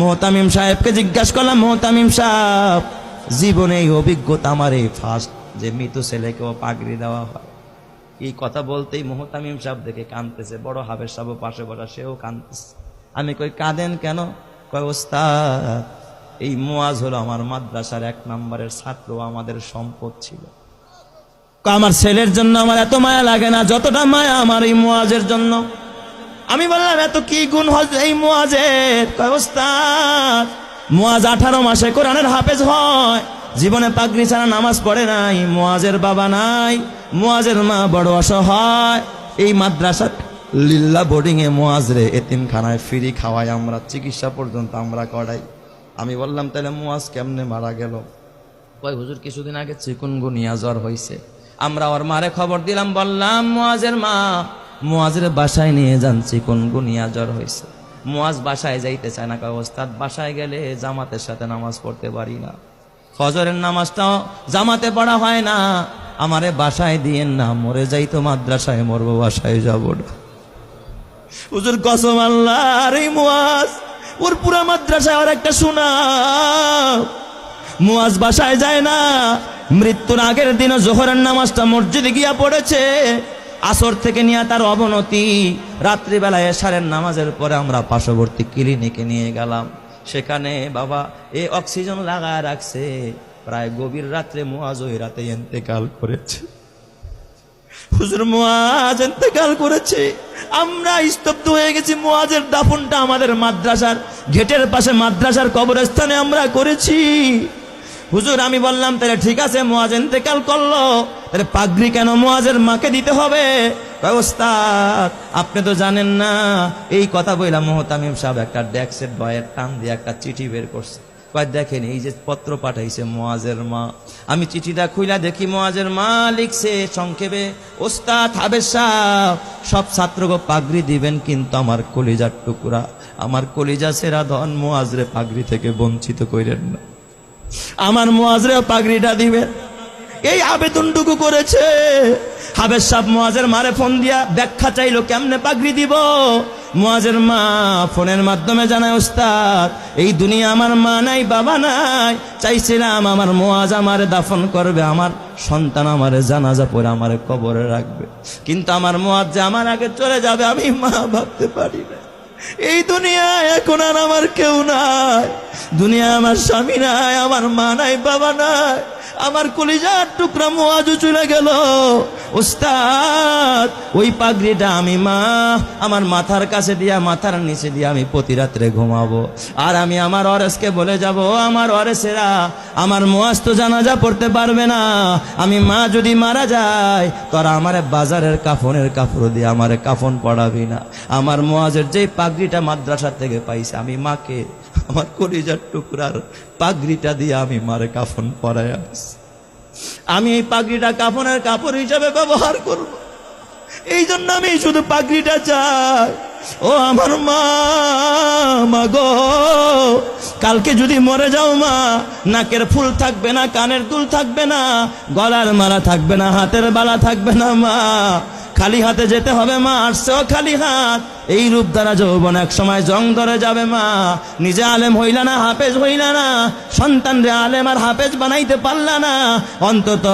মোহতামিম সাহেবকে জিজ্ঞাসা করলাম, মোহতামিম সাহেব, জীবনে এই অভিজ্ঞতা আমার এই ফার্স্ট যে মৃত ছেলেকেও পাগড়ি দেওয়া হয়। এই কথা বলতেই মোহতামিম সাহেব দেখে কাঁদতেছে। বড় হাবের সাহেব পাশে বসা, সেও কাঁদতেছে। আমি কই, কাঁদেন কেন? কয়, ওস্তাদ, এই মোয়াজ হলো আমার মাদ্রাসার এক নম্বরের ছাত্র আমাদের সম্পদ ছিল। আমার ছেলের জন্য আমার এত মায়া লাগে না, যতটা মায়া আমার এই মোয়াজের জন্য। আমি বললাম এত কি গুণ হয় এই মোয়াজের কয়, ওস্তাদ মোয়াজ আঠারো মাসে কোরআনের হাফেজ হয়। জীবনে পাগড়ি ছাড়া নামাজ পড়ে নাই মোয়াজের বাবা নাই মোয়াজের মা বড় অসহায়। এই মাদ্রাসা লিল্লা বোর্ডিং এ মোয়াজ রে এতিমখানায় ফ্রি খাওয়াই আমরা চিকিৎসা পর্যন্ত আমরা করাই। আমি বললাম তাহলে মোয়াজ কেমনে মারা গেল? কয় হুজুর কিছুদিন আগে চিকুনগুনিয়া জ্বর হয়েছে আমরা ওর মারে খবর দিলাম বললাম মুয়াজের মা মুয়াজের বাসায় নিয়ে যান চিকুনগুনিয়া জ্বর হয়েছে। মোয়াজ বাসায় যাইতে চায় না ওস্তাদ বাসায় গেলে জামাতের সাথে নামাজ পড়তে পারি না। ফজরের নামাজটাও জামাতে পড়া হয় না। আমারে বাসায় দিয়েন না, মরে যাই তো মাদ্রাসায়, মরব বাসায় যাব হুজুর, কসম আল্লাহ আর মুয়াজ ওর পুরা মাদ্রাসায় আর একটা শোনা মুয়াজ বাসায় যায় না, মৃত্যুর আগের দিনও জোহরের নামাজটা মসজিদে গিয়া পড়েছে। আসর থেকে নিয়ে তার অবনতি। রাত্রিবেলায় এশারের নামাজের পরে আমরা পার্শ্ববর্তী ক্লিনিকে নিয়ে গেলাম। সেখানে বাবা এ অক্সিজেন লাগায় রাখছে। প্রায় গভীর রাত্রে মুয়াজ ওই রাতে এন্তেকাল করেছে। হুজুর, মুয়াজ করেছে। আমরা স্তব্ধ হয়ে গেছি, মুয়াজের দাফনটা আমাদের মাদ্রাসার গেটের পাশে মাদ্রাসার কবরস্থানে আমরা করেছি। হুজুর, আমি বললাম, তাহলে ঠিক আছে, মুয়াজ ইন্তেকাল করল। তাহলে পাগড়ি কেন মোয়াজের মাকে দিতে হবে? ব্যবস্থা আপনি তো জানেন না, এই কথা বললাম মোহতামিম সাহেব একটা ডেক্সের বয়ের টান দিয়ে একটা চিঠি বের করছে। দেখেন, এই যে পত্র পাঠাইছে মোয়াজের মা। আমি চিঠিটা খুইলা দেখি মোয়াজের মা লিখছে সংক্ষেপে, ওস্তাদ হাবের সাহ সব ছাত্রকে পাগড়ি দিবেন কিন্তু আমার কলিজার টুকরা। আমার কলিজা সেরা ধন মোয়াজরে পাগড়ি থেকে বঞ্চিত কইরেন না। আমার মোয়াজরে পাগড়িটা দিবে। এই আবেদনটুকু করেছে। হাবের সাহ মোয়াজের মারে ফোন দিয়া ব্যাখ্যা চাইলো, কেমনে পাগড়ি দিব? মোয়াজের মা ফোনের মাধ্যমে জানায়, ওস্তাদ, এই দুনিয়া আমার মা নাই, বাবা নাই। চাইছিলাম আমার মোয়াজ আমারে দাফন করবে, আমার সন্তান আমারে জানাজা পরে আমারে কবরে রাখবে। কিন্তু আমার মোয়াজ যে আমার আগে চলে যাবে, আমি মা ভাবতে পারি না। এই দুনিয়ায় এখন আর আমার কেউ নাই। দুনিয়া আমার স্বামী নাই, আমার মা নাই, বাবা নাই। আমার কলিজার টুকরা মোয়াজু চলে গেল। উস্তাদ ওই পাগড়িটা আমি, মা, আমার মাথার কাছে দিয়া, মাথার নিচে দিয়ে আমি প্রতি রাত্রে ঘুমাবো। আর আমি আমার অরেসকে বলে যাব আমার অরেসেরা আমার মোয়াজ তো জানাজা পড়তে পারবে না। আমি, মা, যদি মারা যায়, তোরা আমার বাজারের কাফনের কাপড় দিয়ে আমার কাফন পড়াবি না। আমার মোয়াজের যে পাগড়িটা মাদ্রাসা থেকে পাইছে, আমি মাকে, আমার কলিজার টুকরার পাগড়িটা দিয়ে আমি মারে কাফন পরাই আনছি আমি এই পাগড়িটা কাফনের কাপড় হিসাবে ব্যবহার করব। এই জন্য আমি শুধু পাগড়িটা চাই। ও আমার মা মা গো, কালকে যদি মরে যাও মা, নাকের ফুল থাকবে না, কানের দুল থাকবে না, গলার মালা থাকবে না, হাতের বালা থাকবে না মা। খালি হাতে যেতে হবে মা আসছেও খালি হাত। এই রূপ দ্বারা যৌবন এক সময় জং ধরে যাবে মা। নিজে আলেম হইলা না, হাফেজ হইলা না। সন্তান রে আলেম আর হাফেজ বানাইতে পারলা না। অন্তত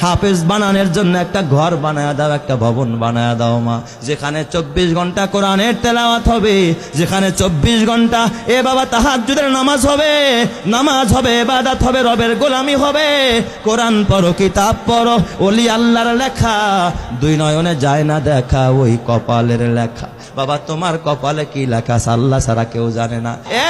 হাফেজ বানানোর জন্য একটা ঘর বানায় দাও, একটা ভবন বানায় দাও মা। যেখানে চব্বিশ ঘণ্টা কোরআনের তেলাওয়াত হবে, যেখানে চব্বিশ ঘণ্টা এ বাবা তাহাজ্জুদের নামাজ হবে নামাজ হবে বাদাত হবে, রবের গোলামি হবে। কোরআন পড়ো, কিতাব পড়ো, ওলি আল্লাহর লেখা। দুই নয়নে যায় না দেখা, ওই কপালের লেখা। বাবা তোমার কপালে কি লেখা সাল্লা ছাড়া কেউ জানে না। এ